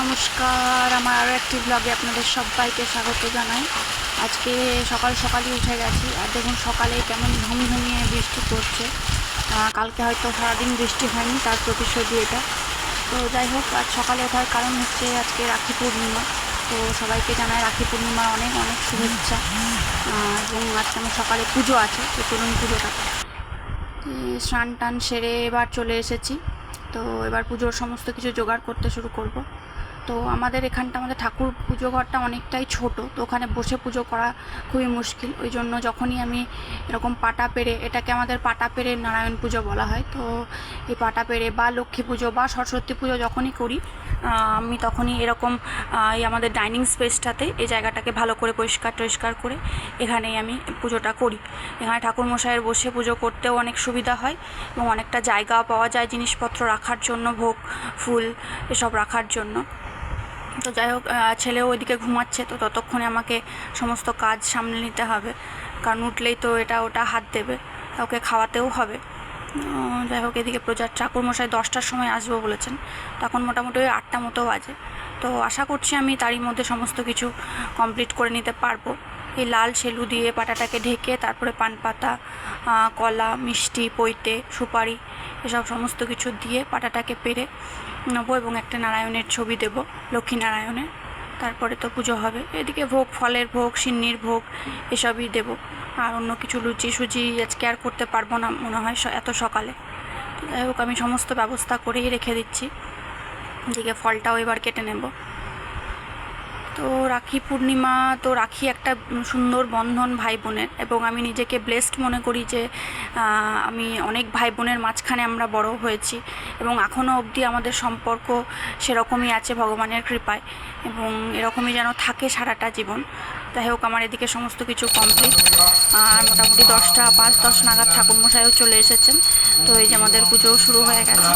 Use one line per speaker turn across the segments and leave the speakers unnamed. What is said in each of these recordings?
নমস্কার, আমার আরও একটি ব্লগে আপনাদের সবাইকে স্বাগত জানাই। আজকে সকাল সকালই উঠে গেছি, আর দেখুন সকালে কেমন ঝমঝমিয়ে বৃষ্টি পড়ছে। কালকে হয়তো সারাদিন বৃষ্টি হয়নি, তার প্রতিশোধী এটা। তো যাই হোক, আজ সকালে ওঠার কারণ হচ্ছে আজকে রাখি পূর্ণিমা। তো সবাইকে জানাই রাখি পূর্ণিমার অনেক অনেক শুভেচ্ছা। এবং আজকে আমার সকালে পুজো আছে, তো চলুন পুজোটা। স্নান টান সেরে এবার চলে এসেছি। তো এবার পুজোর সমস্ত কিছু জোগাড় করতে শুরু করব। তো আমাদের এখানটা আমাদের ঠাকুর পুজো ঘরটা অনেকটাই ছোট, তো ওখানে বসে পুজো করা খুবই মুশকিল। ওই জন্য যখনই আমি এরকম পাটা পেরে এটাকে আমাদের পাটা পেরে নারায়ণ পুজো বলা হয়, তো এই পাটা পেরে বা লক্ষ্মী পুজো বা সরস্বতী পুজো যখনই করি আমি তখনই এরকম এই আমাদের ডাইনিং স্পেসটাতে এই জায়গাটাকে ভালো করে পরিষ্কার টরিষ্কার করে এখানেই আমি পুজোটা করি। এখানে ঠাকুরমশাইয়ের বসে পুজো করতেও অনেক সুবিধা হয় এবং অনেকটা জায়গাও পাওয়া যায় জিনিসপত্র রাখার জন্য, ভোগ, ফুল, এসব রাখার জন্য। তো যাই হোক ছেলে ছেলেও ওইদিকে ঘুমাচ্ছে, তো ততক্ষণে আমাকে সমস্ত কাজ সামলে নিতে হবে। কারণ উঠলেই তো এটা ওটা হাত দেবে, ওকে খাওয়াতেও হবে। যাই হোক, এদিকে প্রজার ঠাকুর মশাই দশটার সময় আসব বলেছেন। তখন মোটামুটি ওই আটটা মতো বাজে। তো আশা করছি আমি তারই মধ্যে সমস্ত কিছু কমপ্লিট করে নিতে পারব। এই লাল সেলু দিয়ে পাটাটাকে ঢেকে তারপরে পান পাতা কলা, মিষ্টি পৈতে সুপারি এসব সমস্ত কিছু দিয়ে পাটাটাকে পেরে নেব এবং একটা নারায়ণের ছবি দেব, লক্ষ্মী নারায়ণের। তারপরে তো পুজো হবে। এদিকে ভোগ, ফলের ভোগ, সিন্নির ভোগ এসবই দেব। আর অন্য কিছু লুচি সুজি আজকে আর করতে পারব না মনে হয় এত সকালে। যাই হোক, আমি সমস্ত ব্যবস্থা করেই রেখে দিচ্ছি। এদিকে ফলটাও এবার কেটে নেব। তো রাখি পূর্ণিমা, তো রাখি একটা সুন্দর বন্ধন ভাই বোনের এবং আমি নিজেকে ব্লেসড মনে করি যে আমি অনেক ভাই বোনের মাঝখানে আমরা বড় হয়েছি এবং এখনও অবধি আমাদের সম্পর্ক সেরকমই আছে ভগবানের কৃপায় এবং এরকমই যেন থাকে সারাটা জীবন। যাই হোক, আমার এদিকে সমস্ত কিছু কমপ্লিট আর মোটামুটি দশটা, পাঁচ দশ নাগাদ ঠাকুরমশাইও চলে এসেছেন। তো এই যে আমাদের পুজোও শুরু হয়ে গেছে।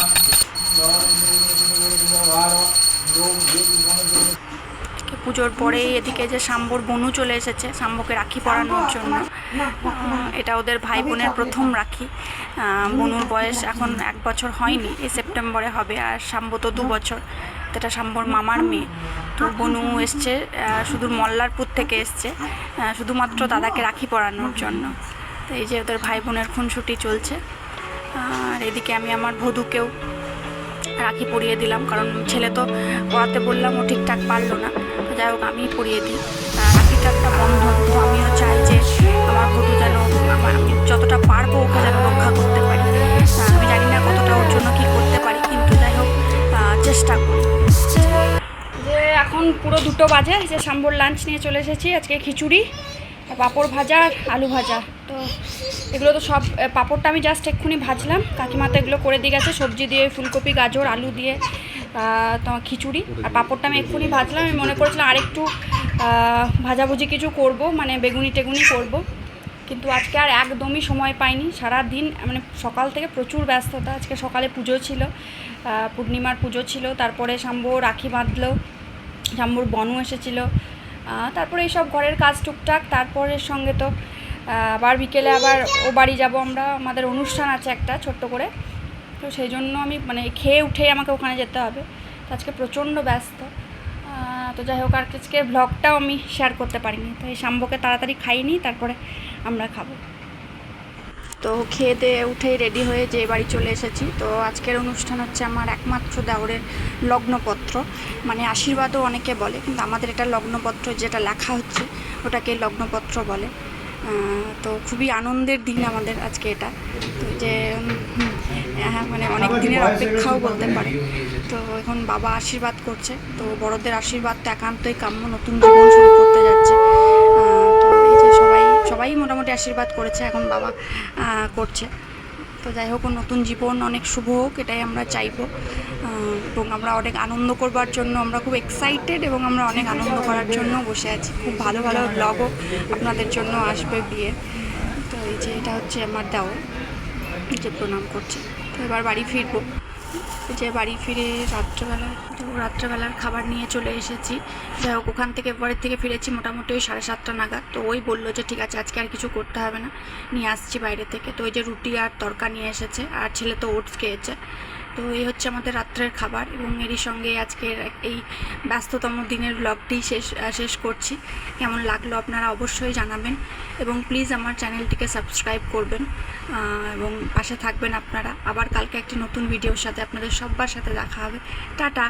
পুজোর পরেই এদিকে যে শাম্বর বনু চলে এসেছে শাম্বকে রাখি পরানোর জন্য। এটা ওদের ভাই বোনের প্রথম রাখি। বনুর বয়স এখন এক বছর হয়নি এই সেপ্টেম্বরে হবে আর শাম্ব তো দু বছর। এটা শাম্বর মামার মেয়ে। তো বনু এসছে শুধু মল্লারপুর থেকে এসছে শুধুমাত্র দাদাকে রাখি পরানোর জন্য। তো এই যে ওদের ভাই বোনের খুনসুটি চলছে। আর এদিকে আমি আমার ভদুকেও রাখি পরিয়ে দিলাম, কারণ ছেলে তো পড়াতে বললাম ও ঠিকঠাক পারল না। তো যাই হোক আমি পরিয়ে দিই। রাখিটা একটা বন্ধন, তো আমিও চাই যে আমার বধূ যেন আমি যতটা পারব ওকে যেন রক্ষা করতে পারি। আমি জানি না কতটা ওর জন্য কী করতে পারি, কিন্তু যাই হোক চেষ্টা করি। যে এখন পুরো দুটো বাজে যে সাম্বর লাঞ্চ নিয়ে চলে এসেছি, আজকে খিচুড়ি, পাঁপড় ভাজা আর আলু ভাজা। তো এগুলো তো সব পাঁপড়টা আমি জাস্ট এক্ষুনি ভাজলাম। কাকিমা তো এগুলো করে দিয়ে গেছে, সবজি দিয়ে, ফুলকপি, গাজর, আলু দিয়ে তোমার খিচুড়ি। আর পাঁপড়টা আমি এক্ষুনি ভাজলাম, আমি মনে করেছিলাম আরেকটু ভাজাভুজি কিছু করব মানে বেগুনি টেগুনি করব। কিন্তু আজকে আর একদমই সময় পাইনি। সারা দিন মানে সকাল থেকে প্রচুর ব্যস্ততা। আজকে সকালে পুজো ছিল পূর্ণিমার পুজো ছিল, তারপরে শাম্বু রাখি বাঁধলো শাম্বুর বনু এসেছিল তারপরে এইসব ঘরের কাজ টুকটাক, তারপরের সঙ্গে তো আবার বিকেলে আবার ও বাড়ি যাব আমরা। আমাদের অনুষ্ঠান আছে একটা ছোট্ট করে। তো সেই জন্য আমি মানে খেয়ে উঠেই আমাকে ওখানে যেতে হবে। তো আজকে প্রচণ্ড ব্যস্ত। তো যাই হোক, আর আজকে ব্লগটাও আমি শেয়ার করতে পারিনি। তো এই শাম্বকে তাড়াতাড়ি খাইনি তারপরে আমরা খাব। তো খেয়ে দিয়ে উঠেই রেডি হয়ে যে বাড়ি চলে এসেছি। তো আজকের অনুষ্ঠান হচ্ছে আমার একমাত্র দেওরের লগ্নপত্র। মানে আশীর্বাদও অনেকে বলে, কিন্তু আমাদের এটা লগ্নপত্র যেটা লেখা হচ্ছে, ওটাকে লগ্নপত্র বলে। তো খুবই আনন্দের দিন আমাদের আজকে এটা। তো যে হ্যাঁ মানে অনেক দিনের অপেক্ষাও বলতে পারে। তো এখন বাবা আশীর্বাদ করছে তো বড়দের আশীর্বাদ তো একান্তই কাম্য নতুন জীবন শুরু করতে যাচ্ছে। তো এই যে সবাই সবাই মোটামুটি আশীর্বাদ করেছে এখন বাবা করছে। তো যাই হোক নতুন জীবন, অনেক শুভ হোক, এটাই আমরা চাইব। এবং আমরা অনেক আনন্দ করবার জন্য, আমরা খুব এক্সাইটেড এবং আমরা অনেক আনন্দ করার জন্য বসে আছি। খুব ভালো ভালো ব্লগও আপনাদের জন্য আসবে বিয়ে। তো এই যে এটা হচ্ছে আমার দাও যে প্রণাম করছে। তো এবার বাড়ি ফিরবো। যে বাড়ি ফিরে রাত্রেবেলা, রাত্রেবেলার খাবার নিয়ে চলে এসেছি। যাই হোক, ওখান থেকে পরের থেকে ফিরেছি মোটামুটি ওই সাড়ে সাতটা নাগাদ। তো ওই বলল যে, ঠিক আছে, আজকে আর কিছু করতে হবে না। নিয়ে আসছি বাইরে থেকে। তো ওই যে রুটি আর তরকা নিয়ে এসেছে, আর ছেলে তো ওটস খেয়েছে। তো এই হচ্ছে আমাদের রাত্রের খাবার এবং এরই সঙ্গে আজকের এই ব্যস্ততম দিনের ব্লগটি শেষ শেষ করছি। কেমন লাগল আপনারা অবশ্যই জানাবেন এবং প্লিজ আমার চ্যানেলটিকে সাবস্ক্রাইব করবেন এবং পাশে থাকবেন আপনারা। আবার কালকে একটি নতুন ভিডিওর সাথে আপনাদের সবার সাথে দেখা হবে। টাটা!